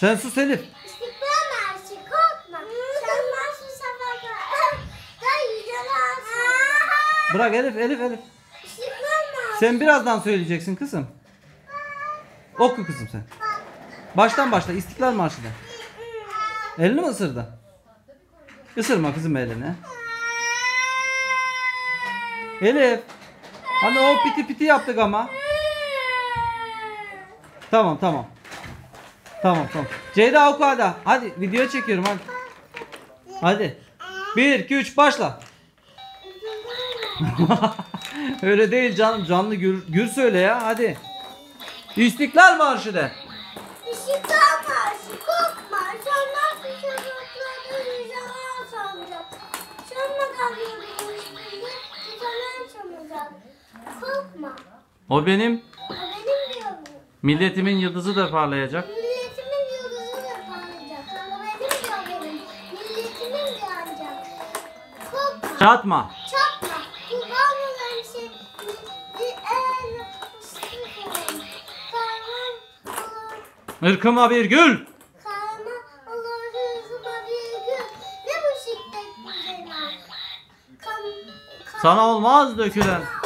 Sen sus Elif. İstiklal Marşı korkma. Sen marşı sefer da yüce marşı. Bırak Elif Elif Elif. İstiklal Marşı. Sen birazdan söyleyeceksin kızım. Oku kızım sen. Baştan başla. İstiklal Marşı de. Elini mi ısırdı? Isırma kızım elini. Elif. Hani o piti piti yaptık ama. Tamam tamam. Tamam tamam. Ceyda oku hadi. Video çekiyorum hadi. Hadi. 1 2 3 başla. Öyle değil canım. Canlı gür, gür söyle ya. Hadi. İstiklal Marşı de. İstiklal Marşı korkma. Sen marşı sefer da yüce marşı. Sen makamını üstünde yüceler çalacak. Korkma. O benim O benim diyorum. milletimin yıldızı da parlayacak. Bu şiddet güzel. Kan, kan, Sana olmaz dökülen.